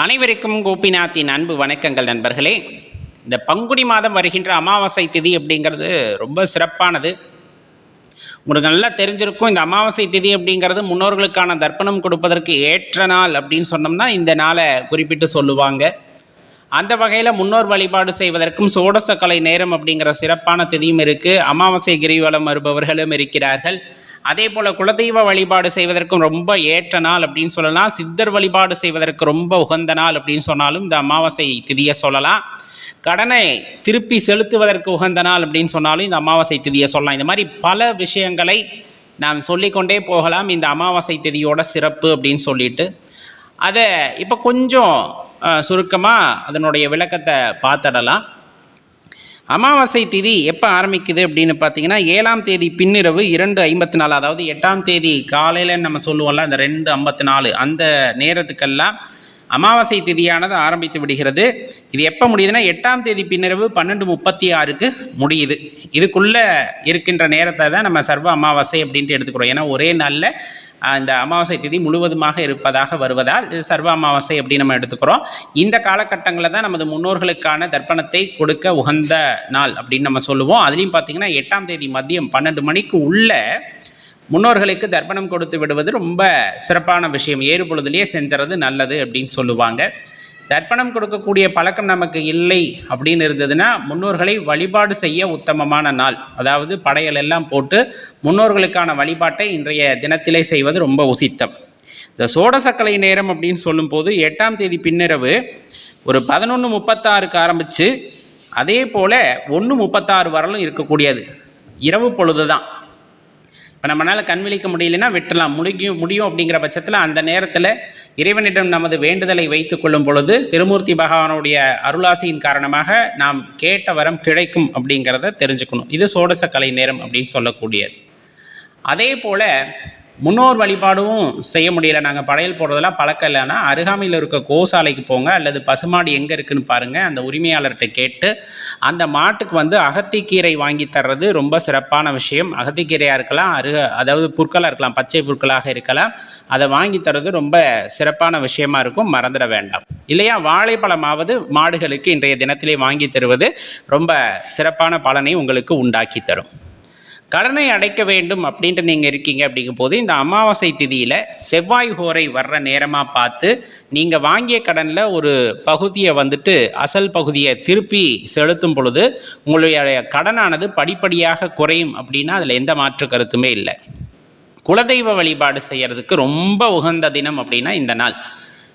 அனைவருக்கும் கோபிநாத்தின் அன்பு வணக்கங்கள் நண்பர்களே. இந்த பங்குனி மாதம் வருகின்ற அமாவாசை திதி அப்படிங்கிறது ரொம்ப சிறப்பானது. உங்களுக்கு நல்லா தெரிஞ்சிருக்கும் இந்த அமாவாசை திதி அப்படிங்கிறது முன்னோர்களுக்கான தர்ப்பணம் கொடுப்பதற்கு ஏற்ற நாள் அப்படின்னு சொன்னோம்னா இந்த நாளை குறிப்பிட்டு சொல்லுவாங்க. அந்த வகையில் முன்னோர் வழிபாடு செய்வதற்கும் சோடசக்கலை நேரம் அப்படிங்கிற சிறப்பான திதியும் இருக்குது அமாவாசை கிரிவலம் வருபவர்களும் இருக்கிறார்கள். அதே போல் குலதெய்வ வழிபாடு செய்வதற்கும் ரொம்ப ஏற்ற நாள் அப்படின்னு சொல்லலாம். சித்தர் வழிபாடு செய்வதற்கு ரொம்ப உகந்த நாள் அப்படின்னு சொன்னாலும் இந்த அமாவாசை திதியை சொல்லலாம். கடனை திருப்பி செலுத்துவதற்கு உகந்த நாள் அப்படின்னு சொன்னாலும் இந்த அமாவாசை திதியை சொல்லலாம். இந்த மாதிரி பல விஷயங்களை நாம் சொல்லிக்கொண்டே போகலாம். இந்த அமாவாசை திதியோட சிறப்பு அப்படின்னு சொல்லிட்டு. அதை இப்போ கொஞ்சம் சுருக்கமாக அதனுடைய விளக்கத்தை பார்த்துடலாம். அமாவாசை திதி எப்போ ஆரம்பிக்குது அப்படின்னு பார்த்தீங்கன்னா ஏழாம் தேதி பின்னிரவு இரண்டு ஐம்பத்தி நாலு அதாவது எட்டாம் தேதி காலையில் நம்ம சொல்லுவோம்ல அந்த ரெண்டு ஐம்பத்தி நாலு அந்த நேரத்துக்கெல்லாம் அமாவாசை திதியானது ஆரம்பித்து விடுகிறது. இது எப்போ முடியுதுன்னா எட்டாம் தேதி பின்னிரவு பன்னெண்டு முப்பத்தி ஆறுக்கு முடியுது. இதுக்குள்ளே இருக்கின்ற நேரத்தை தான் நம்ம சர்வ அமாவாசை அப்படின்ட்டு எடுத்துக்கிறோம். ஏன்னா ஒரே நாளில் இந்த அமாவாசை திதி முழுவதுமாக இருப்பதாக வருவதால் இது சர்வ அமாவாசை அப்படின்னு நம்ம எடுத்துக்கிறோம். இந்த காலகட்டங்களில் தான் நமது முன்னோர்களுக்கான தர்ப்பணத்தை கொடுக்க உகந்த நாள் அப்படின்னு நம்ம சொல்லுவோம். அதுலேயும் பார்த்தீங்கன்னா எட்டாம் தேதி மதியம் பன்னெண்டு மணிக்கு உள்ள முன்னோர்களுக்கு தர்ப்பணம் கொடுத்து விடுவது ரொம்ப சிறப்பான விஷயம். ஏறு பொழுதுலேயே செஞ்சுறது நல்லது அப்படின்னு சொல்லுவாங்க. தர்ப்பணம் கொடுக்கக்கூடிய பழக்கம் நமக்கு இல்லை அப்படின்னு இருந்ததுன்னா முன்னோர்களை வழிபாடு செய்ய உத்தமமான நாள். அதாவது படையல் எல்லாம் போட்டு முன்னோர்களுக்கான வழிபாட்டை இன்றைய தினத்திலே செய்வது ரொம்ப உசித்தம். இந்த சோடசக்கலை நேரம் அப்படின்னு சொல்லும்போது எட்டாம் தேதி பின்னிரவு ஒரு பதினொன்று முப்பத்தாறுக்கு ஆரம்பித்து அதே போல் ஒன்று முப்பத்தாறு வரலும் இருக்கக்கூடியது. இரவு பொழுது தான் இப்போ நம்மளால் கண் விழிக்க முடியலன்னா விட்டலாம் முடியும் முடியும் அப்படிங்கிற பட்சத்தில் அந்த நேரத்தில் இறைவனிடம் நமது வேண்டுதலை வைத்து கொள்ளும் பொழுது திருமூர்த்தி பகவானுடைய அருளாசியின் காரணமாக நாம் கேட்ட வரம் கிடைக்கும் அப்படிங்கிறத தெரிஞ்சுக்கணும். இது சோடச கலை நேரம் அப்படின்னு சொல்லக்கூடியது. அதே போல் முன்னோர் வழிபாடும் செய்ய முடியல. நாங்கள் படையல் போடுறதெல்லாம் பழக்கம் இல்லைன்னா அருகாமையில் இருக்க கோசாலைக்கு போங்க அல்லது பசுமாடு எங்கே இருக்குன்னு பாருங்கள் அந்த உரிமையாளர்கிட்ட கேட்டு அந்த மாட்டுக்கு வந்து அகத்திக்கீரை வாங்கி தர்றது ரொம்ப சிறப்பான விஷயம். அகத்திக்கீரையாக இருக்கலாம் அருக அதாவது புற்களாக இருக்கலாம் பச்சை புற்களாக இருக்கலாம் அதை வாங்கி தர்றது ரொம்ப சிறப்பான விஷயமா இருக்கும். மறந்துட வேண்டாம். இல்லையா வாழைப்பழமாவது மாடுகளுக்கு இன்றைய தினத்திலே வாங்கி தருவது ரொம்ப சிறப்பான பலனை உங்களுக்கு உண்டாக்கி தரும். கடனை அடைக்க வேண்டும் அப்படின்ட்டு நீங்கள் இருக்கீங்க அப்படிங்கும் போது இந்த அமாவாசை திதியில் செவ்வாய் ஹோரை வர்ற நேரமாக பார்த்து நீங்கள் வாங்கிய கடனில் ஒரு பகுதியை வந்துட்டு அசல் பகுதியை திருப்பி செலுத்தும் பொழுது உங்களுடைய கடனானது படிப்படியாக குறையும் அப்படின்னா அதில் எந்த மாற்று கருத்துமே இல்லை. குலதெய்வ வழிபாடு செய்கிறதுக்கு ரொம்ப உகந்த தினம் அப்படின்னா இந்த நாள்.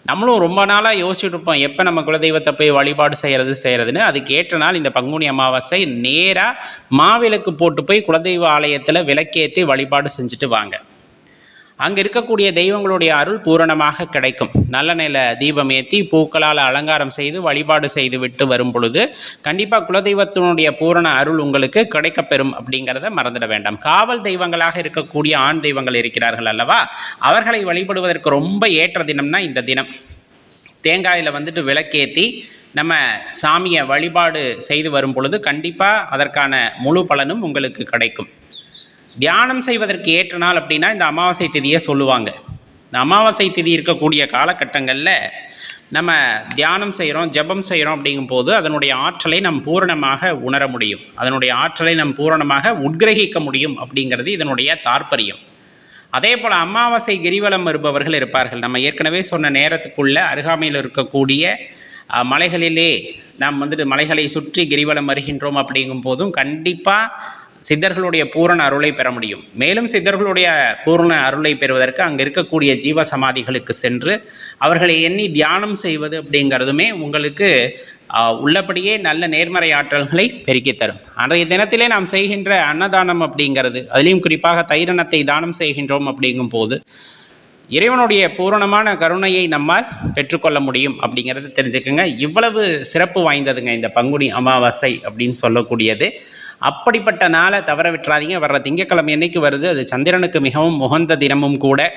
நம்மளும் ரொம்ப நாளாக யோசிச்சுட்டு இருப்போம் எப்போ நம்ம குலதெய்வத்தை போய் வழிபாடு செய்கிறது செய்கிறதுன்னு அதுக்கு ஏற்ற நாள் இந்த பங்குனி அமாவாசை நேராக மாவிளக்கு போட்டு போய் குலதெய்வ ஆலயத்தில் விளக்கேற்றி வழிபாடு செஞ்சுட்டு வாங்க. அங்கே இருக்கக்கூடிய தெய்வங்களுடைய அருள் பூரணமாக கிடைக்கும். நல்ல நில தீபம் ஏற்றி பூக்களால் அலங்காரம் செய்து வழிபாடு செய்து விட்டு வரும் பொழுது கண்டிப்பாக குலதெய்வத்தினுடைய பூரண அருள் உங்களுக்கு கிடைக்கப்பெறும் அப்படிங்கிறத மறந்துட வேண்டாம். காவல் தெய்வங்களாக இருக்கக்கூடிய ஆண் தெய்வங்கள் இருக்கிறார்கள் அல்லவா? அவர்களை வழிபடுவதற்கு ரொம்ப ஏற்ற தினம்னா இந்த தினம். தேங்காயில் வந்துட்டு விளக்கேற்றி நம்ம சாமியை வழிபாடு செய்து வரும் பொழுது கண்டிப்பாக அதற்கான முழு பலனும் உங்களுக்கு கிடைக்கும். தியானம் செய்வதற்கு ஏற்ற நாள் அப்படின்னா இந்த அமாவாசை திதியை சொல்லுவாங்க. இந்த அமாவாசை திதி இருக்கக்கூடிய காலகட்டங்களில் நம்ம தியானம் செய்கிறோம் ஜபம் செய்கிறோம் அப்படிங்கும்போது அதனுடைய ஆற்றலை நம் பூரணமாக உணர முடியும். அதனுடைய ஆற்றலை நம் பூரணமாக உட்கிரகிக்க முடியும் அப்படிங்கிறது இதனுடைய தாற்பயம். அதே போல் அமாவாசை கிரிவலம் வருபவர்கள் இருப்பார்கள். நம்ம ஏற்கனவே சொன்ன நேரத்துக்குள்ள அருகாமையில் இருக்கக்கூடிய மலைகளிலே நாம் வந்துட்டு மலைகளை சுற்றி கிரிவலம் வருகின்றோம் அப்படிங்கும் போதும் கண்டிப்பாக சித்தர்களுடைய பூரண அருளை பெற முடியும். மேலும் சித்தர்களுடைய பூரண அருளை பெறுவதற்கு அங்கே இருக்கக்கூடிய ஜீவ சமாதிகளுக்கு சென்று அவர்களை எண்ணி தியானம் செய்வது அப்படிங்கிறதுமே உங்களுக்கு உள்ளபடியே நல்ல நேர்மறை ஆற்றல்களை பெருக்கி தரும். அன்றைய தினத்திலே நாம் செய்கின்ற அன்னதானம் அப்படிங்கிறது அதிலையும் குறிப்பாக தைரணத்தை தானம் செய்கின்றோம் அப்படிங்கும் போது இறைவனுடைய பூரணமான கருணையை நம்மால் பெற்றுக்கொள்ள முடியும் அப்படிங்கிறத தெரிஞ்சுக்கோங்க. இவ்வளவு சிறப்பு வாய்ந்ததுங்க இந்த பங்குனி அமாவாசை அப்படின்னு சொல்லக்கூடியது. அப்படிப்பட்ட நாளை தவற விட்டுறாதீங்க. வர்ற திங்கக்கிழமை என்னைக்கு வருது? அது சந்திரனுக்கு மிகவும் உகந்த தினமும் கூட.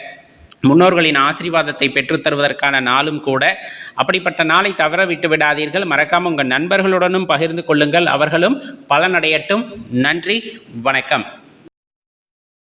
முன்னோர்களின் ஆசீர்வாதத்தை பெற்றுத்தருவதற்கான நாளும் கூட. அப்படிப்பட்ட நாளை தவற விட்டு விடாதீர்கள். மறக்காமல் உங்கள் நண்பர்களுடனும் பகிர்ந்து கொள்ளுங்கள். அவர்களும் பலனடையட்டும். நன்றி. வணக்கம்.